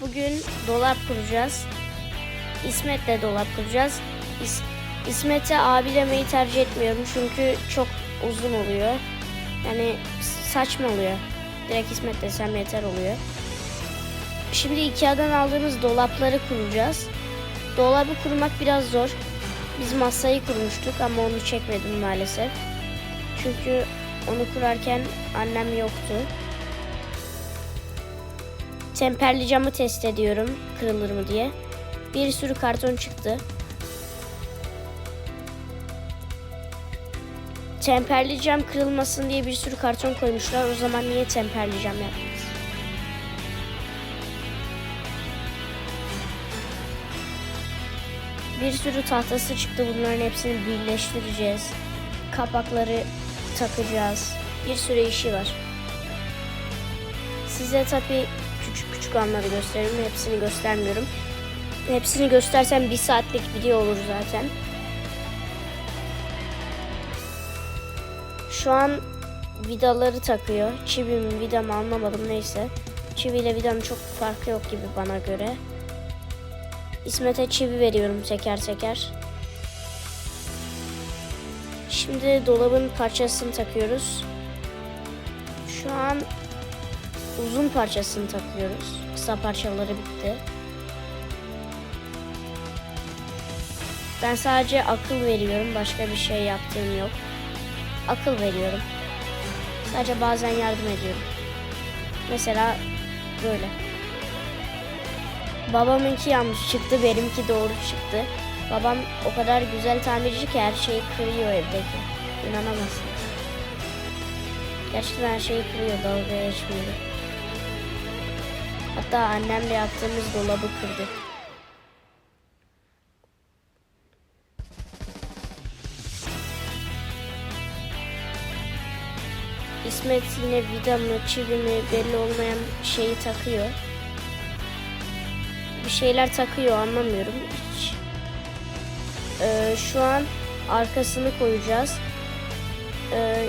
Bugün dolap kuracağız. İsmet'le dolap kuracağız. İs- İsmet'e abi demeyi tercih etmiyorum çünkü çok uzun oluyor. Yani saçma oluyor. Direkt İsmet desem yeter oluyor. Şimdi Ikea'dan aldığımız dolapları kuracağız. Dolabı kurmak biraz zor. Biz masayı kurmuştuk ama onu çekmedim maalesef. Çünkü onu kurarken annem yoktu. Temperli camı test ediyorum kırılır mı diye. Bir sürü karton çıktı. Temperli cam kırılmasın diye bir sürü karton koymuşlar. O zaman niye temperli cam yaptınız? Bir sürü tahtası çıktı. Bunların hepsini birleştireceğiz. Kapakları takacağız. Bir sürü işi var. Size tabii küçük küçük anları gösteririm. Hepsini göstermiyorum. Hepsini göstersem bir saatlik video olur zaten. Şu an vidaları takıyor. Çivi mi vida mı anlamadım neyse. Çivi ile vidanın çok farkı yok gibi bana göre. İsmet'e çivi veriyorum teker teker. Şimdi dolabın parçasını takıyoruz. Şu an uzun parçasını takıyoruz. Kısa parçaları bitti. Ben sadece akıl veriyorum. Başka bir şey yaptığım yok. Akıl veriyorum. Sadece bazen yardım ediyorum. Mesela böyle. Babamınki yanlış çıktı, benimki doğru çıktı. Babam o kadar güzel tamirci ki her şeyi kırıyor evdeki. İnanamazsın. Gerçekten her şeyi kırıyor, dalga geçmiyor. Hatta annemle yaptığımız dolabı kırdı. İsmet yine vida mı, çivi mi belli olmayan şeyi takıyor. Bir şeyler takıyor anlamıyorum hiç. Ee, şu an arkasını koyacağız. Ee,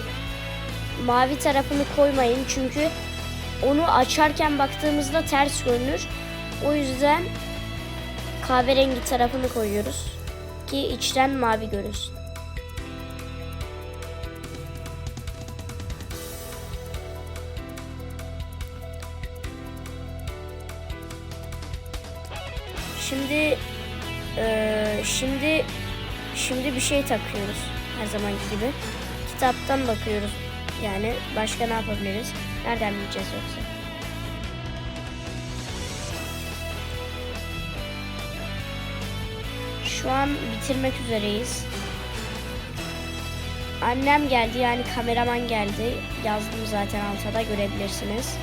mavi tarafını koymayın çünkü onu açarken baktığımızda ters görünür. O yüzden kahverengi tarafını koyuyoruz ki içten mavi görünsün. Şimdi eee, şimdi şimdi bir şey takıyoruz her zamanki gibi. Kitaptan bakıyoruz. Yani başka ne yapabiliriz? Nereden bileceğiz yoksa? Şu an bitirmek üzereyiz. Annem geldi yani kameraman geldi. Yazdım zaten altada görebilirsiniz.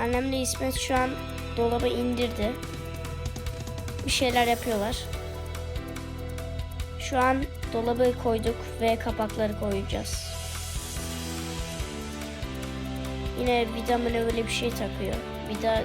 Annemle İsmet şu an dolabı indirdi. Bir şeyler yapıyorlar. Şu an dolabı koyduk ve kapakları koyacağız. Yine vida mı ne öyle bir şey takıyor. Vida